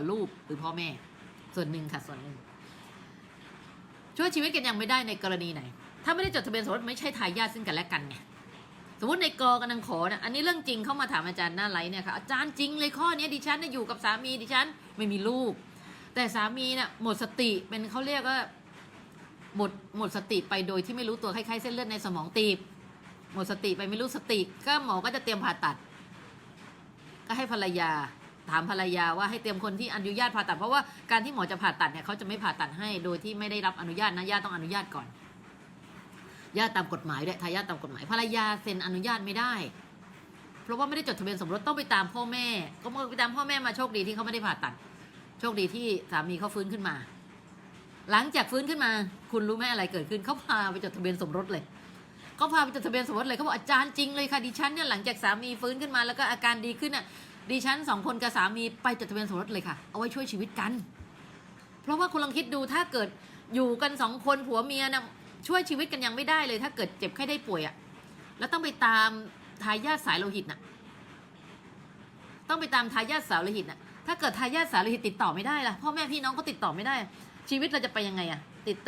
กับลูกหรือพ่อแม่ ส่วนหนึ่งค่ะส่วนหนึ่งช่วยชีวิตกันยังไม่ได้ในกรณีไหน ถ้าไม่ได้จดทะเบียนสมรสไม่ใช่ทายาทซึ่งกันและกันไงสมมติในกอกำลังขอนะอันนี้เรื่องจริงเข้ามาถามอาจารย์หน้าไลฟ์เนี่ยค่ะอาจารย์จริงเลยข้อนี้ดิฉันน่ะอยู่กับสามีดิฉันไม่มีลูก แต่สามีน่ะหมดสติเป็นเขาเรียกว่าหมดหมดสติไปโดยที่ไม่รู้ตัวคล้ายๆเส้นเลือดในสมองตีบ หมดสติไปไม่รู้สติ ก็หมอก็จะเตรียมผ่าตัด ก็ให้ภรรยา ถามภรรยาว่าให้เตรียมคนที่อนุญาตผ่าตัด เพราะว่าการที่หมอจะผ่าตัดเนี่ยเขาจะไม่ผ่าตัดให้โดยที่ไม่ได้รับอนุญาตนะญาติต้องอนุญาตก่อนญาติตามกฎหมายด้วยทายาทตามกฎหมายภรรยาเซ็นอนุญาตไม่ได้ เพราะว่าไม่ได้จดทะเบียนสมรสต้องไปตามพ่อแม่ ก็ไปตามพ่อแม่มาโชคดีที่เขาไม่ได้ผ่าตัด โชคดีที่สามีเขาฟื้นขึ้นมา หลังจากฟื้นขึ้นมา คุณรู้ไหมอะไรเกิดขึ้นเขาพาไปจดทะเบียนสมรสเลยเขาพาไปจดทะเบียนสมรสเลยเขาบอกอาจารย์จริงเลยค่ะดิฉันเนี่ยหลังจากสามีฟื้นขึ้นมาแล้วก็อาการดีขึ้นอะ ดิฉันสองคนกับสามีไปจดทะเบียนสมรสเลยค่ะ เอาไว้ช่วยชีวิตกัน เพราะว่าคุณลองคิดดูถ้าเกิดอยู่กันสองคนผัวเมียนะช่วยชีวิตกันยังไม่ได้เลย ถ้าเกิดเจ็บไข้ได้ป่วยอะแล้วต้องไปตามทายาทสายโลหิตน่ะ ต้องไปตามทายาทสายโลหิตน่ะ ถ้าเกิดทายาทสายโลหิตติดต่อไม่ได้ล่ะพ่อแม่พี่น้องก็ติดต่อไม่ได้ ชีวิตเราจะไปยังไงอะติด